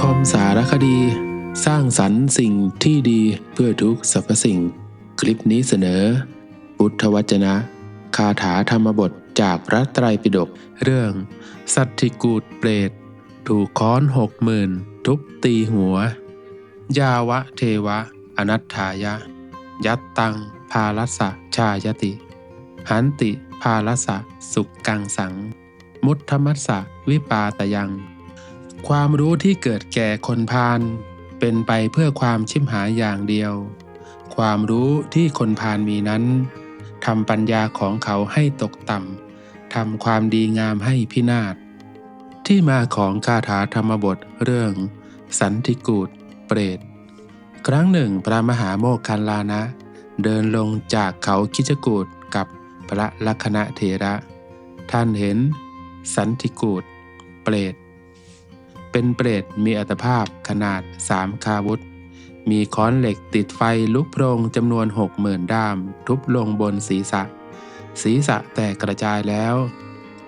คมสารคดี สร้างสรรค์สิ่งที่ดีเพื่อทุกสรรพสิ่ง คลิปนี้เสนอ พุทธวจนะ คาถาธรรมบทจากพระไตรปิฎกเรื่อง สัตถิกูดเปรต ถูกค้อนหกหมื่นทุบตีหัว ยาวะเทวะ อนัตถายะ ยัตตังพาลัสะชายติ หันติพาลัสสะสุกกังสัง มุทธมัสสะวิปาตยัง ความรู้ที่เกิดแก่คนพาลเป็นไปเพื่อความชิมหายอย่างเดียว ความรู้ที่คนพาลมีนั้นทำปัญญาของเขาให้ตกต่ำทำความดีงามให้พินาศ ที่มาของคาถาธรรมบทเรื่อง สันติกูดเปรต ครั้งหนึ่งพระมหาโมคคัลลานะ เดินลงจากเขาคิจกูดกับพระลัคณะเถระ ท่านเห็น สันติกูดเปรต เป็นเปรตมีอัตภาพขนาดสามคาวุธ มีค้อนเหล็กติดไฟลุกโพรงจำนวนหกหมื่นด้าม ทุบลงบนศีรษะ ศีรษะแตกกระจายแล้ว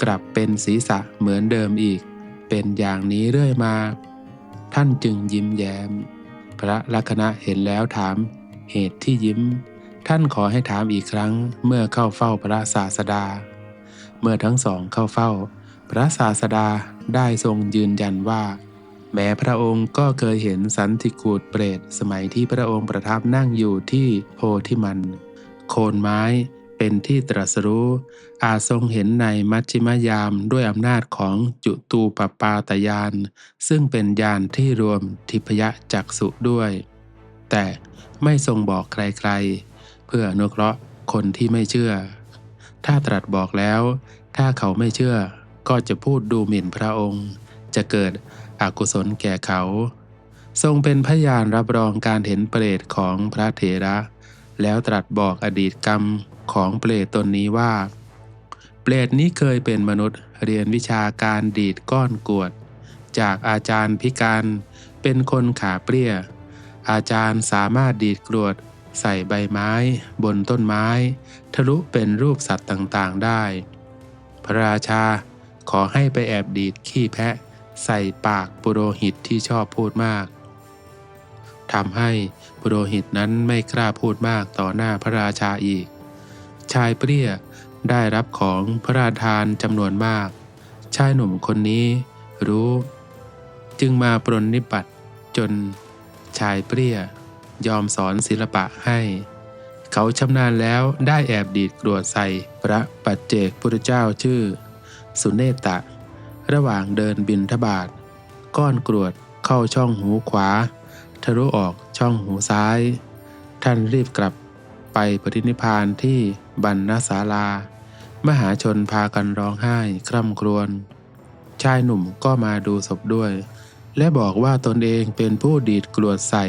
กลับเป็นศีรษะเหมือนเดิมอีก เป็นอย่างนี้เรื่อยมา ท่านจึงยิ้มแย้ม พระลัคนะเห็นแล้วถามเหตุที่ยิ้ม ท่านขอให้ถามอีกครั้งเมื่อเข้าเฝ้าพระศาสดา เมื่อทั้งสองเข้าเฝ้า พระศาสดา ได้ทรงยืนยันว่า แม้พระองค์ก็เคยเห็นสันติกูดเปรตสมัยที่พระองค์ประทับนั่งอยู่ที่โพธิมัน โคนไม้เป็นที่ตรัสรู้ อาจทรงเห็นในมัชชิมยามด้วยอำนาจของจุตูปปาตยาน ซึ่งเป็นยานที่รวมทิพยจักสุด้วย แต่ไม่ทรงบอกใครๆ เพื่ออนุเคราะห์คนที่ไม่เชื่อ ถ้าตรัสบอกแล้ว ถ้าเขาไม่เชื่อ ก็จะพูดดูหมิ่นพระองค์ จะเกิดอกุศลแก่เขา ทรงเป็นพยานรับรองการเห็นเปรตของพระเถระ แล้วตรัสบอกอดีตกรรมของเปรตตนนี้ว่า เปรตนี้เคยเป็นมนุษย์เรียนวิชาการดีดก้อนกวด จากอาจารย์พิการเป็นคนขาเปรี้ย อาจารย์สามารถดีดกรวดใส่ใบไม้บนต้นไม้ ทะลุเป็นรูปสัตว์ต่างๆได้ พระราชา ขอให้ไปแอบดีดขี้แพะ ใส่ปากปุโรหิตที่ชอบพูดมากทำให้ปุโรหิตนั้นไม่กล้าพูดมากต่อหน้าพระราชาอีก ชายเปรี้ยได้รับของพระราชทานจำนวนมาก ชายหนุ่มคนนี้รู้ จึงมาปรนนิบัติจนชายเปรี้ยยอมสอนศิลปะให้ เขาชำนาญแล้วได้แอบดีดกรวดใส่พระปัจเจกพุทธเจ้าชื่อ สุเนตะ ระหว่างเดินบินทบาทก้อนกรวดเข้าช่องหูขวา ทะลุออกช่องหูซ้าย ท่านรีบกลับไปปฏินิพพานที่บรรณศาลา มหาชนพากันร้องไห้คร่ำครวญชายหนุ่มก็มาดูศพด้วย และบอกว่าตนเองเป็นผู้ดีดกรวดใส่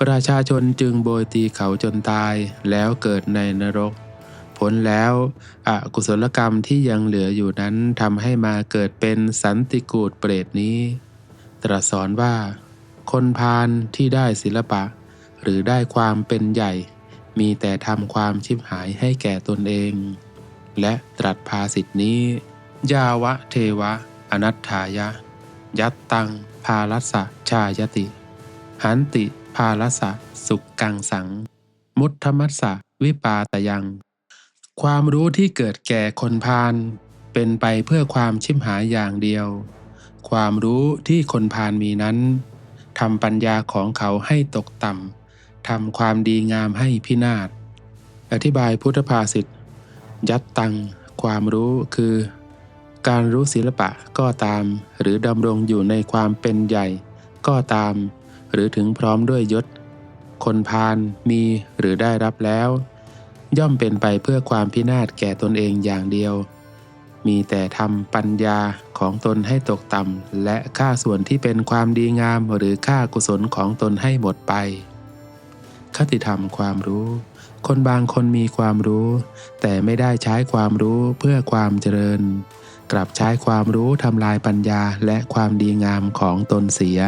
ประชาชนจึงโบยตีเขาจนตายแล้วเกิดในนรก ผลแล้วอกุศลกรรมที่ยังเหลืออยู่นั้นทำให้มาเกิดเป็นสันติกูดเปรตนี้ ตรัสสอนว่า คนพาลที่ได้ศิลปะ หรือได้ความเป็นใหญ่ มีแต่ทำความชิบหายให้แก่ตนเอง และตรัสภาสิทธินี้ ยาวะเทวะ อนัตถายะ ยัตตังพาลัสสะชายติ หันติพาลัสสะสุกกังสัง มุทธมัสสะวิปาตยัง ความรู้ที่เกิดแก่คนพาลเป็นไปเพื่อความชิมหายอย่างเดียว ความรู้ที่คนพาลมีนั้นทำปัญญาของเขาให้ตกต่ำทำความดีงามให้พินาศ อธิบายพุทธภาษิตยัตตัง ความรู้คือ การรู้ศิลปะก็ตาม หรือดำรงอยู่ในความเป็นใหญ่ ก็ตาม หรือถึงพร้อมด้วยยศ คนพาลมีหรือได้รับแล้ว ย่อมเป็นไปเพื่อความพินาศแก่ตนเองอย่างเดียว มีแต่ทำปัญญาของตนให้ตกต่ำและค่าส่วนที่เป็นความดีงามหรือค่ากุศลของตนให้หมดไป คติธรรมความรู้ คนบางคนมีความรู้ แต่ไม่ได้ใช้ความรู้เพื่อความเจริญ กลับใช้ความรู้ทำลายปัญญาและความดีงามของตนเสีย